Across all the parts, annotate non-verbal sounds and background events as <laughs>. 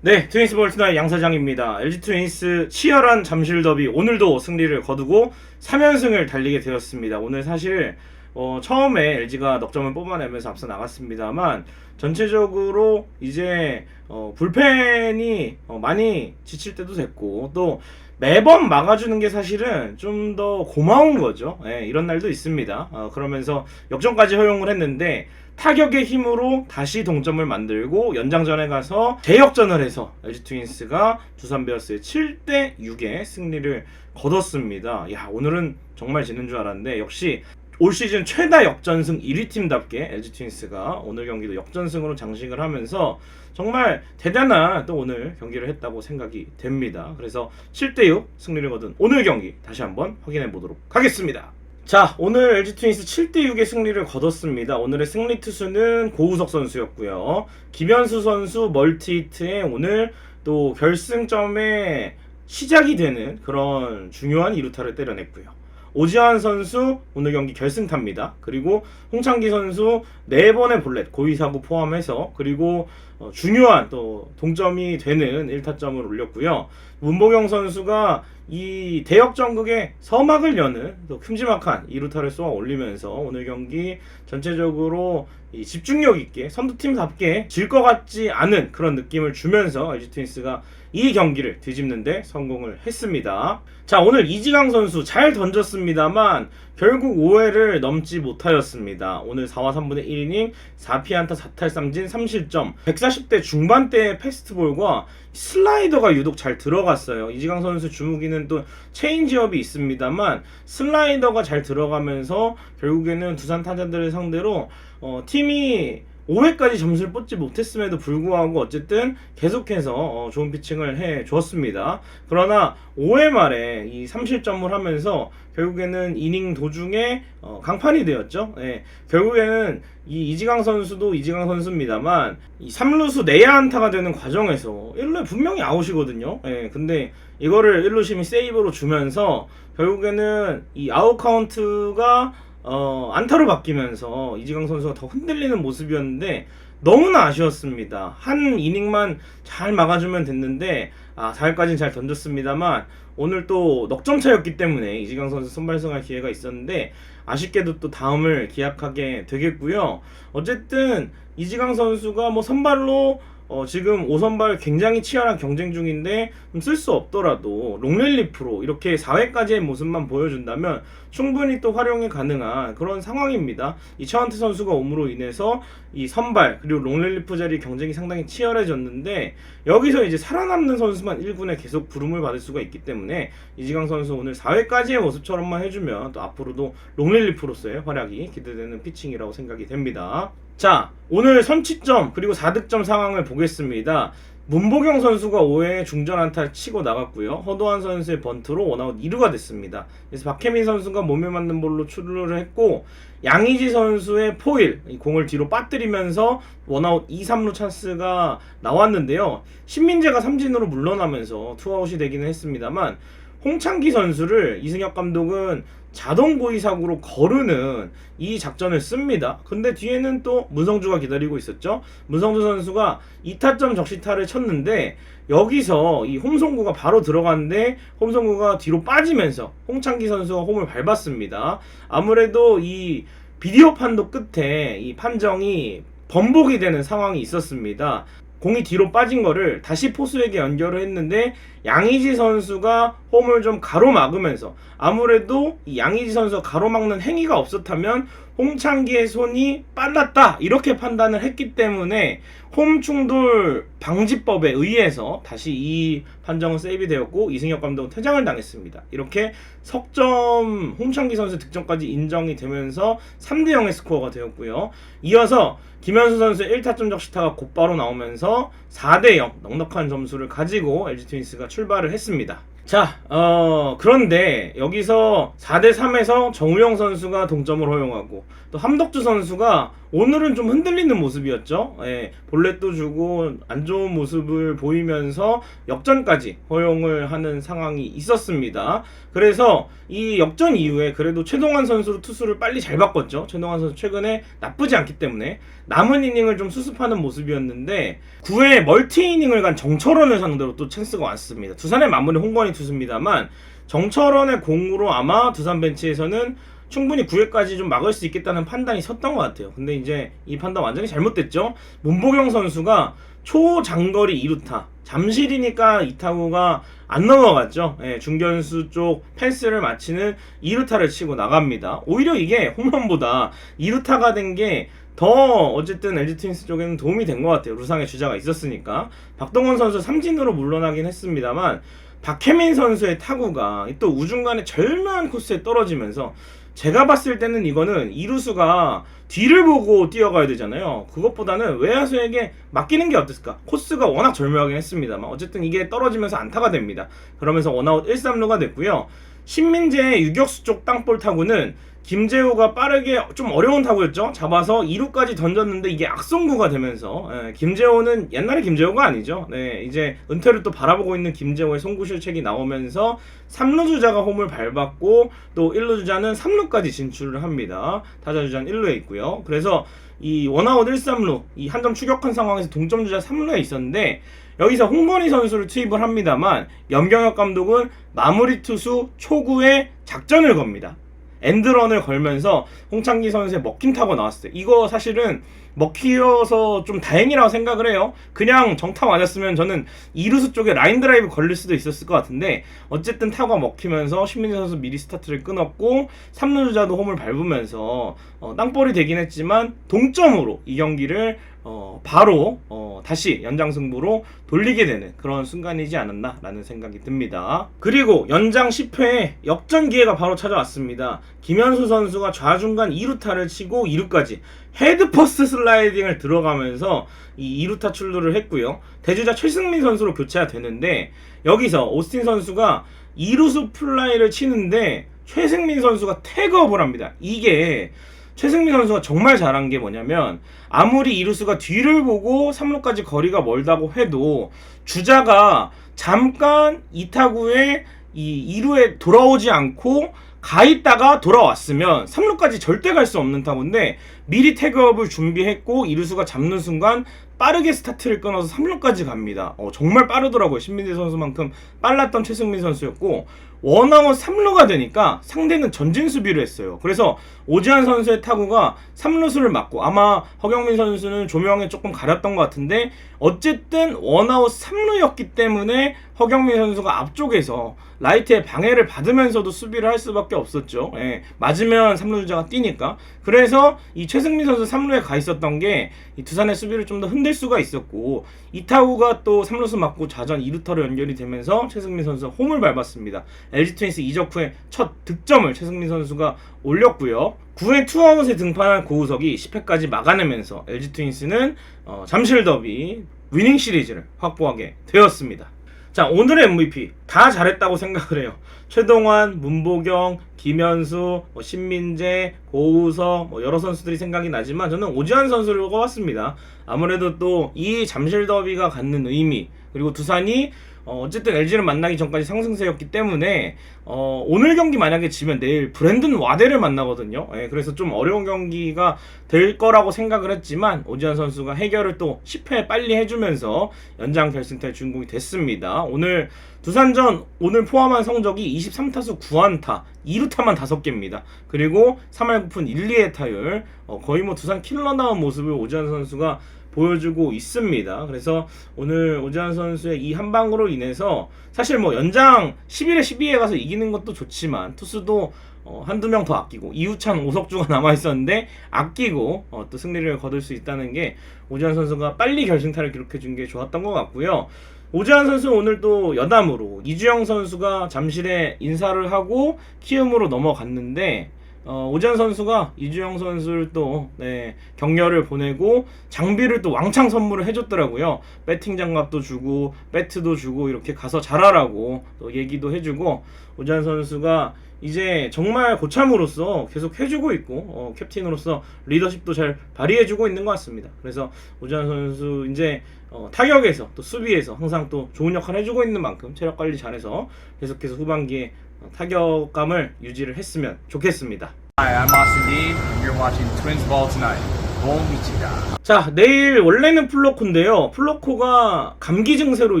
네, 트윈스 볼트나의 양 사장입니다. LG 트윈스 치열한 잠실 더비 오늘도 승리를 거두고 3연승을 달리게 되었습니다. 오늘 사실 어, 처음에 LG가 넉점을 뽑아내면서 앞서 나갔습니다만 전체적으로 이제 어, 불펜이 어, 많이 지칠 때도 됐고 또 매번 막아주는 게 사실은 좀 더 고마운 거죠. 예, 이런 날도 있습니다. 어, 그러면서 역전까지 허용을 했는데 타격의 힘으로 다시 동점을 만들고 연장전에 가서 대역전을 해서 LG 트윈스가 두산 베어스의 7대 6의 승리를 거뒀습니다. 야 오늘은 정말 지는 줄 알았는데 역시 올 시즌 최다 역전승 1위 팀답게 LG 트윈스가 오늘 경기도 역전승으로 장식을 하면서 정말 대단한 또 오늘 경기를 했다고 생각이 됩니다. 그래서 7대6 승리를 거둔 오늘 경기 다시 한번 확인해 보도록 하겠습니다. 자, 오늘 LG 트윈스 7대6의 승리를 거뒀습니다. 오늘의 승리 투수는 고우석 선수였고요. 김현수 선수 멀티히트에 오늘 또 결승점에 시작이 되는 그런 중요한 이루타를 때려냈고요. 오지환 선수 오늘 경기 결승타입니다. 그리고 홍창기 선수 네 번의 볼넷 고의사구 포함해서 그리고 어, 중요한 또 동점이 되는 1타점을 올렸고요. 문보경 선수가 이 대역 전극의 서막을 여는 또 큼지막한 이루타를 쏘아 올리면서 오늘 경기 전체적으로 이 집중력 있게 선두팀답게 질 것 같지 않은 그런 느낌을 주면서 LG 트윈스가 이 경기를 뒤집는데 성공을 했습니다. 자 오늘 이지강 선수 잘 던졌습니다만 결국 5회를 넘지 못하였습니다. 오늘 4와 3분의 1이닝 4피안타 4탈삼진 3실점 140대 중반대의 패스트볼과 슬라이더가 유독 잘 들어갔어요. 이지강 선수 주무기는 또 체인지업이 있습니다만 슬라이더가 잘 들어가면서 결국에는 두산 타자들을 상대로 어, 팀이 5회까지 점수를 뽑지 못했음에도 불구하고 어쨌든 계속해서 어, 좋은 피칭을 해 주었습니다. 그러나 5회 말에 이 3실점을 하면서 결국에는 이닝 도중에 어, 강판이 되었죠. 예, 결국에는 이 이지강 선수도 이지강 선수입니다만 이 3루수 내야 안타가 되는 과정에서 1루에 분명히 아웃이거든요. 예, 근데 이거를 1루심이 세이브로 주면서 결국에는 이 아웃 카운트가 어, 안타로 바뀌면서 이지강 선수가 더 흔들리는 모습이었는데 너무나 아쉬웠습니다. 한 이닝만 잘 막아주면 됐는데 아 4회까지는 잘 던졌습니다만 오늘 또 넉점 차였기 때문에 이지강 선수 선발승할 기회가 있었는데 아쉽게도 또 다음을 기약하게 되겠고요. 어쨌든 이지강 선수가 뭐 선발로 어, 지금 5선발 굉장히 치열한 경쟁 중인데 쓸 수 없더라도 롱렐리프로 이렇게 4회까지의 모습만 보여준다면 충분히 또 활용이 가능한 그런 상황입니다. 이 최원태 선수가 옴으로 인해서 이 선발 그리고 롱렐리프 자리 경쟁이 상당히 치열해졌는데 여기서 이제 살아남는 선수만 1군에 계속 부름을 받을 수가 있기 때문에 이지강 선수 오늘 4회까지의 모습처럼만 해주면 또 앞으로도 롱렐리프로서의 활약이 기대되는 피칭이라고 생각이 됩니다. 자, 오늘 선취점 그리고 4득점 상황을 보겠습니다. 문보경 선수가 5회 중전 안타를 치고 나갔고요. 허도한 선수의 번트로 원아웃 2루가 됐습니다. 그래서 박혜민 선수가 몸에 맞는 볼로 출루를 했고 양의지 선수의 포일 이 공을 뒤로 빠뜨리면서 원아웃 2, 3루 찬스가 나왔는데요. 신민재가 삼진으로 물러나면서 투아웃이 되기는 했습니다만 홍창기 선수를 이승엽 감독은 자동 고의 사고로 거르는 이 작전을 씁니다. 근데 뒤에는 또 문성주가 기다리고 있었죠. 문성주 선수가 2타점 적시타를 쳤는데 여기서 이 홈송구가 바로 들어갔는데 홈송구가 뒤로 빠지면서 홍창기 선수가 홈을 밟았습니다. 아무래도 이 비디오 판도 끝에 이 판정이 번복이 되는 상황이 있었습니다. 공이 뒤로 빠진 거를 다시 포수에게 연결을 했는데 양의지 선수가 홈을 좀 가로막으면서 아무래도 이 양의지 선수가 가로막는 행위가 없었다면 홍창기의 손이 빨랐다 이렇게 판단을 했기 때문에 홈 충돌 방지법에 의해서 다시 이 판정은 세이브 되었고 이승엽 감독은 퇴장을 당했습니다. 이렇게 석점 홍창기 선수 득점까지 인정이 되면서 3대 0의 스코어가 되었고요. 이어서 김현수 선수의 1타점 적시타가 곧바로 나오면서 4대 0 넉넉한 점수를 가지고 LG 트윈스가 출발을 했습니다. 자, 어, 그런데 여기서 4대 3에서 정우영 선수가 동점을 허용하고 또 함덕주 선수가 오늘은 좀 흔들리는 모습이었죠. 예, 볼넷도 주고 안 좋은 모습을 보이면서 역전까지 허용을 하는 상황이 있었습니다. 그래서 이 역전 이후에 그래도 최동환 선수로 투수를 빨리 잘 바꿨죠. 최동환 선수 최근에 나쁘지 않기 때문에 남은 이닝을 좀 수습하는 모습이었는데 9회 멀티 이닝을 간 정철원을 상대로 또 찬스가 왔습니다. 두산의 마무리 홍건희 투수입니다만 정철원의 공으로 아마 두산 벤치에서는 충분히 9회까지 좀 막을 수 있겠다는 판단이 섰던 것 같아요. 근데 이제 이 판단 완전히 잘못됐죠. 문보경 선수가 초장거리 2루타 잠실이니까 이 타구가 안 넘어갔죠. 예, 중견수 쪽 펜스를 마치는 2루타를 치고 나갑니다. 오히려 이게 홈런보다 2루타가 된 게 더 어쨌든 LG 트윈스 쪽에는 도움이 된 것 같아요. 루상의 주자가 있었으니까. 박동원 선수 삼진으로 물러나긴 했습니다만 박혜민 선수의 타구가 또 우중간에 절묘한 코스에 떨어지면서 제가 봤을 때는 이거는 이루수가 뒤를 보고 뛰어가야 되잖아요. 그것보다는 외야수에게 맡기는 게 어땠을까? 코스가 워낙 절묘하긴 했습니다만 어쨌든 이게 떨어지면서 안타가 됩니다. 그러면서 원아웃 1, 3루가 됐고요. 신민재의 유격수 쪽 땅볼 타구는 김재호가 빠르게 좀 어려운 타구였죠. 잡아서 2루까지 던졌는데 이게 악성구가 되면서 예, 김재호는 옛날에 김재호가 아니죠. 네, 이제 은퇴를 또 바라보고 있는 김재호의 송구 실책이 나오면서 3루 주자가 홈을 밟았고 또 1루 주자는 3루까지 진출을 합니다. 타자 주자는 1루에 있고요. 그래서 이 원아웃 1, 3루 이 한 점 추격한 상황에서 동점 주자 3루에 있었는데 여기서 홍건희 선수를 투입을 합니다만 염경엽 감독은 마무리 투수 초구에 작전을 겁니다. 엔드런을 걸면서 홍창기 선수의 먹힌 타고 나왔어요. 이거 사실은 먹히어서 좀 다행이라고 생각을 해요. 그냥 정타 맞았으면 저는 이루수 쪽에 라인 드라이브 걸릴 수도 있었을 것 같은데 어쨌든 타구가 먹히면서 신민재 선수 미리 스타트를 끊었고 3루 주자도 홈을 밟으면서 어, 땅볼이 되긴 했지만 동점으로 이 경기를 어, 바로 어, 다시 연장 승부로 돌리게 되는 그런 순간이지 않았나라는 생각이 듭니다. 그리고 연장 10회에 역전 기회가 바로 찾아왔습니다. 김현수 선수가 좌중간 2루타를 치고 2루까지 헤드 퍼스트 슬라이딩을 들어가면서 이 2루타 출루를 했고요. 대주자 최승민 선수로 교체가 되는데 여기서 오스틴 선수가 2루수 플라이를 치는데 최승민 선수가 태그업을 합니다. 이게 최승민 선수가 정말 잘한 게 뭐냐면 아무리 이루수가 뒤를 보고 3루까지 거리가 멀다고 해도 주자가 잠깐 이 타구에 이 2루에 돌아오지 않고 가 있다가 돌아왔으면 3루까지 절대 갈 수 없는 타구인데 미리 태그업을 준비했고 이루수가 잡는 순간 빠르게 스타트를 끊어서 3루까지 갑니다. 어, 정말 빠르더라고요. 신민재 선수만큼 빨랐던 최승민 선수였고 원아웃 3루가 되니까 상대는 전진 수비를 했어요. 그래서 오지환 선수의 타구가 3루수를 맞고 아마 허경민 선수는 조명에 조금 가렸던 것 같은데 어쨌든 원아웃 3루였기 때문에 허경민 선수가 앞쪽에서 라이트에 방해를 받으면서도 수비를 할 수밖에 없었죠. 예, 맞으면 3루 주자가 뛰니까. 그래서 이 최승민 선수 3루에 가 있었던 게이 두산의 수비를 좀 더 흔들 수가 있었고 이타구가 또 3루수 맞고 좌전 2루터로 연결이 되면서 최승민 선수 홈을 밟았습니다. LG 트윈스 이적 후에 첫 득점을 최승민 선수가 올렸고요. 9회 투아웃에 등판한 고우석이 10회까지 막아내면서 LG 트윈스는 어, 잠실 더비 위닝 시리즈를 확보하게 되었습니다. 자 오늘의 MVP 다 잘했다고 생각을 해요. 최동환, 문보경, 김현수, 뭐 신민재, 고우석 뭐 여러 선수들이 생각이 나지만 저는 오지환 선수를 꼽았습니다. 아무래도 또 이 잠실 더비가 갖는 의미 그리고 두산이 어, 어쨌든 LG를 만나기 전까지 상승세였기 때문에 어, 오늘 경기 만약에 지면 내일 브랜든 와데를 만나거든요. 예, 그래서 좀 어려운 경기가 될 거라고 생각을 했지만 오지환 선수가 해결을 또 10회 빨리 해주면서 연장 결승타의 주인공이 됐습니다. 오늘 두산전 오늘 포함한 성적이 23타수 9안타 2루타만 5개입니다. 그리고 3할 9푼 1, 2의 타율 어, 거의 뭐 두산 킬러다운 모습을 오지환 선수가 보여주고 있습니다. 그래서 오늘 오지환 선수의 이 한 방으로 인해서 사실 뭐 연장 11회 12회 가서 이기는 것도 좋지만 투수도 어, 한두 명 더 아끼고 이우찬 오석주가 <laughs> 남아 있었는데 아끼고 어, 또 승리를 거둘 수 있다는 게 오지환 선수가 빨리 결승타를 기록해 준 게 좋았던 것 같고요. 오지환 선수 오늘 또 여담으로 이주영 선수가 잠실에 인사를 하고 키움으로 넘어갔는데 어, 오지환 선수가 이주영 선수를 또 네, 격려를 보내고 장비를 또 왕창 선물을 해줬더라고요. 배팅 장갑도 주고 배트도 주고 이렇게 가서 잘하라고 또 얘기도 해주고 오지환 선수가 이제 정말 고참으로서 계속 해주고 있고 어, 캡틴으로서 리더십도 잘 발휘해주고 있는 것 같습니다. 그래서 오지환 선수 이제 어, 타격에서 또 수비에서 항상 또 좋은 역할 해주고 있는 만큼 체력 관리 잘해서 계속해서 후반기에 어, 타격감을 유지를 했으면 좋겠습니다. Hi, I'm Austin Dean. You're watching Twins Ball tonight. 미치다. 자, 내일 원래는 플로코인데요. 플로코가 감기 증세로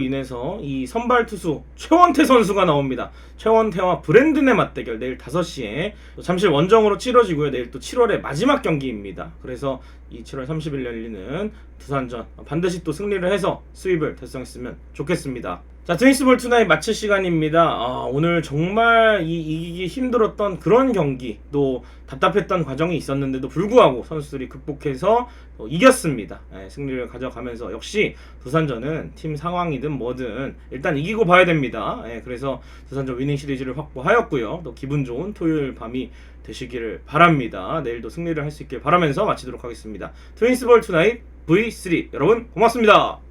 인해서 이 선발 투수 최원태 선수가 나옵니다. 최원태와 브랜든의 맞대결 내일 5시에 잠실 원정으로 치러지고요. 내일 또 7월의 마지막 경기입니다. 그래서 이 7월 30일 열리는 두산전 반드시 또 승리를 해서 수입을 달성했으면 좋겠습니다. 자, 트윈스볼 투나잇 마칠 시간입니다. 아, 오늘 정말 이, 이기기 힘들었던 그런 경기, 또 답답했던 과정이 있었는데도 불구하고 선수들이 극복해서 어, 이겼습니다. 예, 승리를 가져가면서 역시 두산전은 팀 상황이든 뭐든 일단 이기고 봐야 됩니다. 예, 그래서 두산전 위닝 시리즈를 확보하였고요. 또 기분 좋은 토요일 밤이 되시기를 바랍니다. 내일도 승리를 할 수 있길 바라면서 마치도록 하겠습니다. 트윈스볼 투나잇 V3 여러분 고맙습니다.